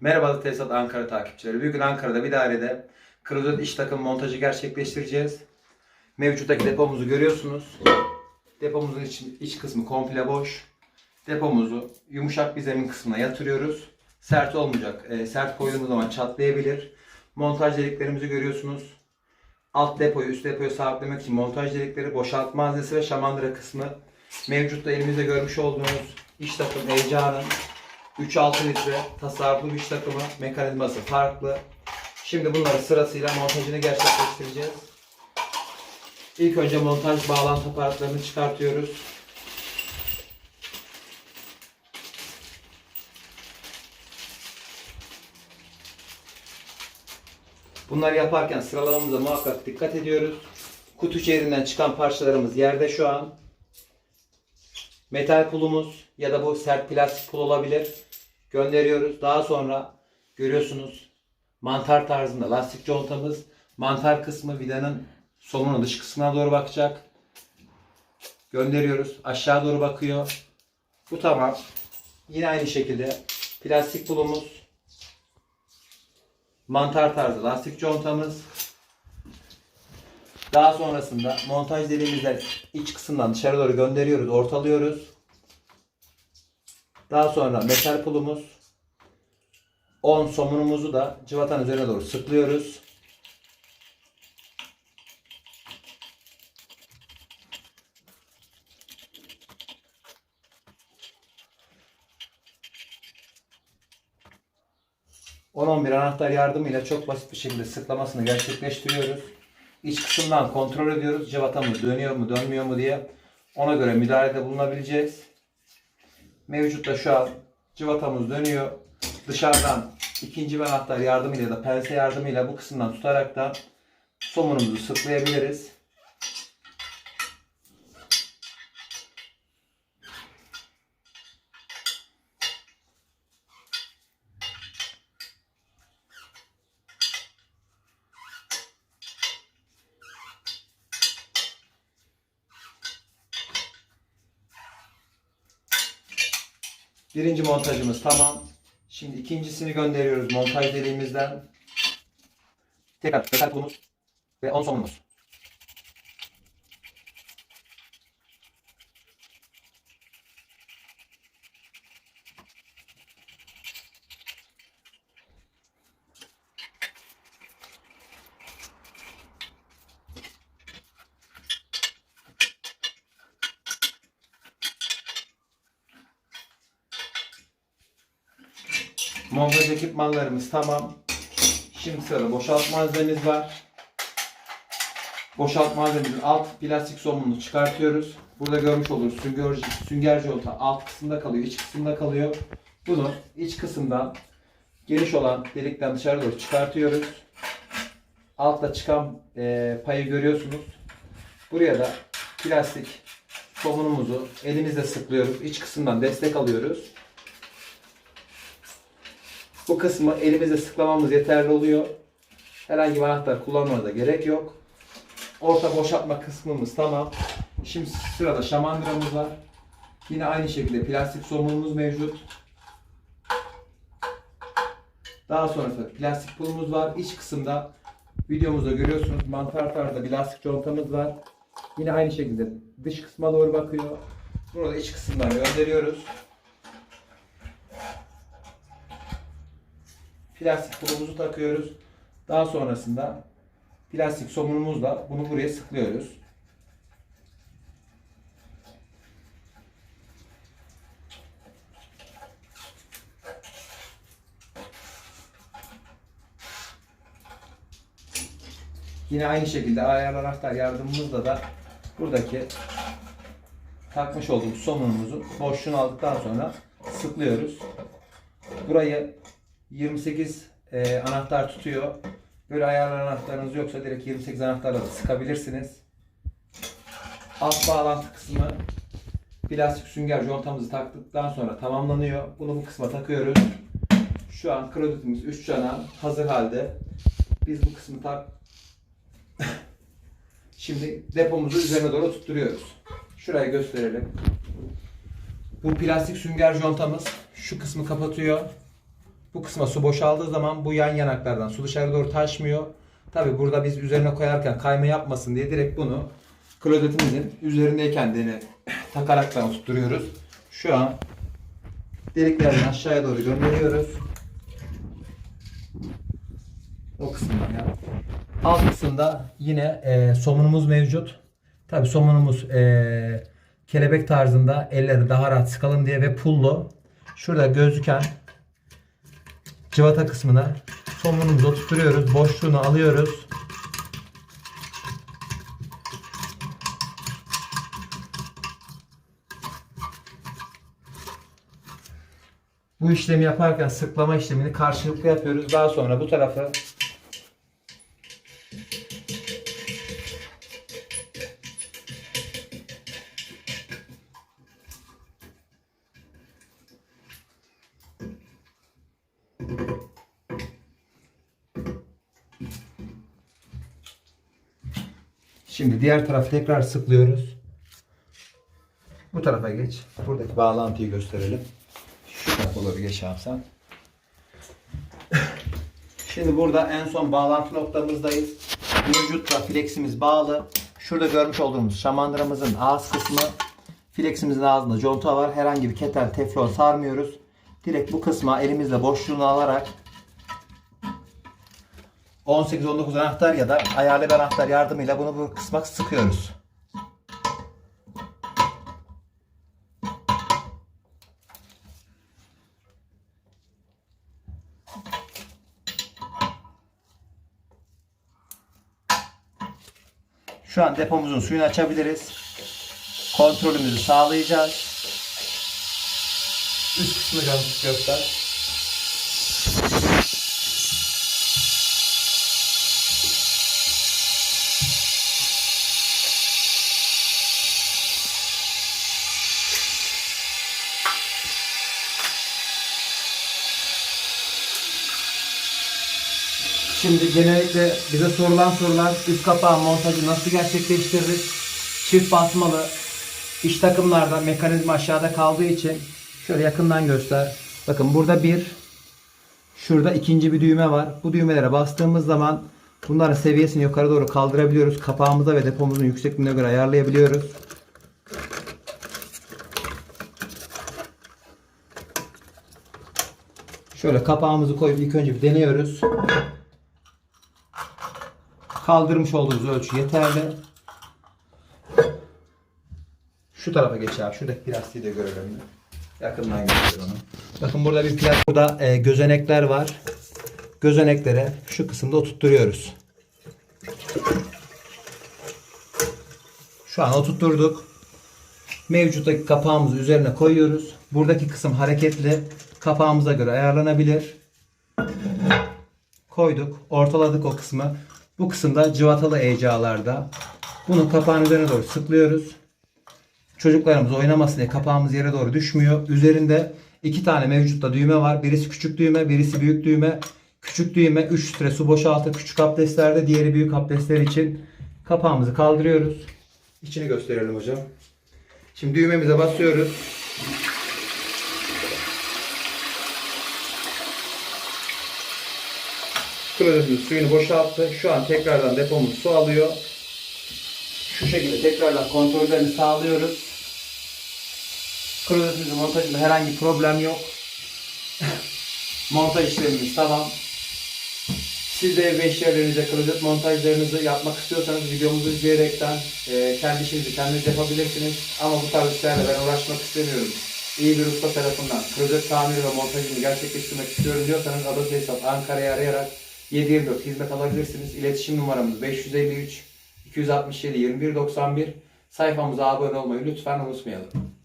Merhaba Tesisat Ankara takipçileri. Bugün Ankara'da bir dairede klozet iş takım montajı gerçekleştireceğiz. Mevcuttaki depomuzu görüyorsunuz. Depomuzun iç, iç kısmı komple boş. Depomuzu yumuşak bir zemin kısmına yatırıyoruz. Sert olmayacak. E, sert koyduğumuz zaman çatlayabilir. Montaj deliklerimizi görüyorsunuz. Alt depoyu üst depoyu sabitlemek için montaj delikleri, boşaltma malzemesi ve şamandıra kısmı. Mevcutta elimizde görmüş olduğunuz iş takım Eca'nın 3-6 litre tasarruflu iş takımı mekanizması farklı. Şimdi bunları sırasıyla montajını gerçekleştireceğiz. İlk önce montaj bağlantı aparatlarını çıkartıyoruz. Bunları yaparken sıralamamıza muhakkak dikkat ediyoruz. Kutu içerisinden çıkan parçalarımız yerde şu an. Metal pulumuz ya da bu sert plastik pul olabilir. Gönderiyoruz. Daha sonra görüyorsunuz mantar tarzında lastik contamız mantar kısmı vidanın somunun dış kısmına doğru bakacak. Gönderiyoruz. Aşağı doğru bakıyor. Bu tamam. Yine aynı şekilde plastik pulumuz mantar tarzı lastik contamız daha sonrasında montaj deliğimizden iç kısımdan dışarı doğru gönderiyoruz, ortalıyoruz. Daha sonra metal pulumuz 10 somunumuzu da cıvatanın üzerine doğru sıklıyoruz. ...10-11 anahtar yardımıyla çok basit bir şekilde sıklamasını gerçekleştiriyoruz. İç kısımdan kontrol ediyoruz. Cıvatamız dönüyor mu dönmüyor mu diye. Ona göre müdahalede bulunabileceğiz. Mevcutta şu an cıvatamız dönüyor. Dışarıdan ikinci bir anahtar yardımıyla ya da pense yardımıyla bu kısımdan tutarak da somunumuzu sıklayabiliriz. Birinci montajımız tamam. Şimdi ikincisini gönderiyoruz montaj deliğimizden. Tekrar metal pulumuz ve 10 somunumuz. Montaj ekipmanlarımız tamam. Şimdi sırada boşaltma malzememiz var. Boşaltma malzememizin alt plastik somununu çıkartıyoruz. Burada görmüş oluruz sünger, sünger conta alt kısımda kalıyor, iç kısımda kalıyor. Bunu iç kısımdan geniş olan delikten dışarı doğru çıkartıyoruz. Altta çıkan e, payı görüyorsunuz. Buraya da plastik somunumuzu elimizle sıklıyoruz. İç kısımdan destek alıyoruz. Bu kısmı elimizle sıklamamız yeterli oluyor. Herhangi bir anahtar kullanmamıza gerek yok. Orta boşaltma kısmımız tamam. Şimdi sırada şamandıramız var. Yine aynı şekilde plastik somunumuz mevcut. Daha sonrasında plastik pulumuz var. İç kısımda videomuzda görüyorsunuz mantar tarzda bir lastik contamız var. Yine aynı şekilde dış kısma doğru bakıyor. Bunu da iç kısımdan gönderiyoruz. Plastik pulumuzu takıyoruz. Daha sonrasında plastik somunumuzla bunu buraya sıklıyoruz. Yine aynı şekilde ayar anahtar yardımımızla da buradaki takmış olduğumuz somunumuzu boşluğunu aldıktan sonra sıklıyoruz. Burayı 28 e, anahtar tutuyor. Böyle ayarlı anahtarınız yoksa direkt 28 anahtarla da sıkabilirsiniz. Alt bağlantı kısmı plastik sünger contamızı taktıktan sonra tamamlanıyor. Bunu bu kısma takıyoruz. Şu an kroketimiz 3 çanağın hazır halde. Biz bu kısmı tak Şimdi depomuzu üzerine doğru tutturuyoruz. Şurayı gösterelim. Bu plastik sünger contamız şu kısmı kapatıyor. Bu kısma su boşaldığı zaman bu yan yanaklardan su dışarı doğru taşmıyor. Tabi burada biz üzerine koyarken kayma yapmasın diye direkt bunu klozetimizin üzerindeyken de takaraktan tutturuyoruz. Şu an deliklerini aşağıya doğru gönderiyoruz. O kısımdan ya. Alt kısımda yine e, somunumuz mevcut. Tabi somunumuz e, kelebek tarzında elleri daha rahat sıkalım diye ve pullu. Şurada gözüken cıvata kısmına somunumuzu oturtuyoruz. Boşluğunu alıyoruz. Bu işlemi yaparken sıklama işlemini karşılıklı yapıyoruz. Daha sonra bu tarafı Şimdi diğer tarafı tekrar sıklıyoruz. Bu tarafa geç. Buradaki bağlantıyı gösterelim. Şu tarafa doğru geç sen. Şimdi burada en son bağlantı noktamızdayız. Mevcutta fleximiz bağlı. Şurada görmüş olduğumuz şamandıramızın ağız kısmı. Fleximizin ağzında conta var. Herhangi bir ketel, teflon sarmıyoruz. Direkt bu kısma elimizle boşluğunu alarak 18-19 anahtar ya da ayarlı bir anahtar yardımıyla bunu bu kısma sıkıyoruz. Şu an depomuzun suyunu açabiliriz. Kontrolümüzü sağlayacağız. Üst kısmını gö- göster. Şimdi genellikle bize sorulan sorular üst kapağı montajı nasıl gerçekleştiririz? Çift basmalı iş takımlarda mekanizma aşağıda kaldığı için şöyle yakından göster. Bakın burada bir şurada ikinci bir düğme var. Bu düğmelere bastığımız zaman bunların seviyesini yukarı doğru kaldırabiliyoruz. Kapağımıza ve depomuzun yüksekliğine göre ayarlayabiliyoruz. Şöyle kapağımızı koyup ilk önce bir deniyoruz. Kaldırmış olduğumuz ölçü yeterli. Şu tarafa geç abi. Şuradaki plastiği de görelim. Yakından göster. Bakın burada bir plastik. Burada e, gözenekler var. Gözeneklere şu kısımda oturtturuyoruz. Şu an oturtturduk. Mevcuttaki kapağımızı üzerine koyuyoruz. Buradaki kısım hareketli. Kapağımıza göre ayarlanabilir koyduk. Ortaladık o kısmı. Bu kısımda cıvatalı ecalarda. Bunu kapağın üzerine doğru sıklıyoruz. Çocuklarımız oynamasın diye kapağımız yere doğru düşmüyor. Üzerinde iki tane mevcutta düğme var. Birisi küçük düğme, birisi büyük düğme. Küçük düğme 3 litre su boşaltı küçük abdestlerde, diğeri büyük abdestler için kapağımızı kaldırıyoruz. İçini gösterelim hocam. Şimdi düğmemize basıyoruz. Klozetimiz suyunu boşalttı. Şu an tekrardan depomuz su alıyor. Şu şekilde tekrardan kontrollerini sağlıyoruz. Klozetimizin montajında herhangi problem yok. Montaj işlemimiz tamam. Siz de ev ve klozet montajlarınızı yapmak istiyorsanız videomuzu izleyerekten e, kendi işinizi kendiniz yapabilirsiniz. Ama bu tarz işlerle ben uğraşmak istemiyorum. İyi bir usta tarafından klozet tamiri ve montajını gerçekleştirmek istiyorum diyorsanız Ados Hesap Ankara'yı arayarak 724 hizmet alabilirsiniz. İletişim numaramız 553 267 2191. Sayfamıza abone olmayı lütfen unutmayalım.